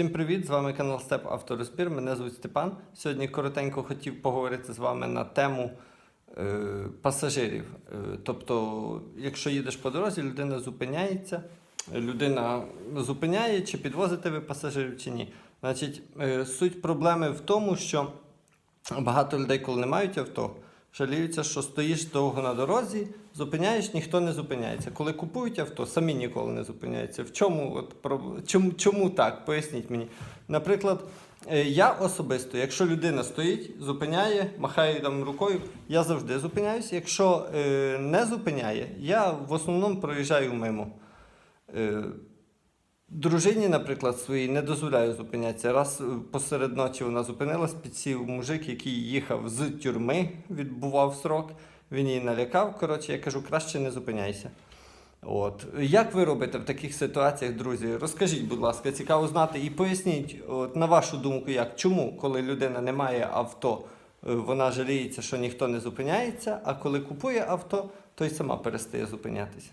Всім привіт! З вами канал Степ Авторозбір. Мене звуть Степан. Сьогодні коротенько хотів поговорити з вами на тему е, пасажирів. Е, тобто, якщо їдеш по дорозі, людина зупиняється, людина зупиняє, чи підвозите ви пасажирів, чи ні. Значить, е, суть проблеми в тому, що багато людей, коли не мають авто, жаліються, що стоїш довго на дорозі, зупиняєш, ніхто не зупиняється. Коли купують авто, самі ніколи не зупиняються. В чому от чому, чому так? Поясніть мені. Наприклад, е, я особисто, якщо людина стоїть, зупиняє, махає там рукою, я завжди зупиняюсь. Якщо е, не зупиняє, я в основному проїжджаю мимо. Е, Дружині, наприклад, своїй не дозволяю зупинятися. Раз е, посеред ночі вона зупинилась, підсів мужик, який їхав з тюрми, відбував срок. Він її налякав. Коротше, я кажу, краще не зупиняйся. От. Як ви робите в таких ситуаціях, друзі? Розкажіть, будь ласка, цікаво знати і поясніть, от, на вашу думку, як, чому, коли людина не має авто, е, вона жаліється, що ніхто не зупиняється, а коли купує авто, то й сама перестає зупинятися.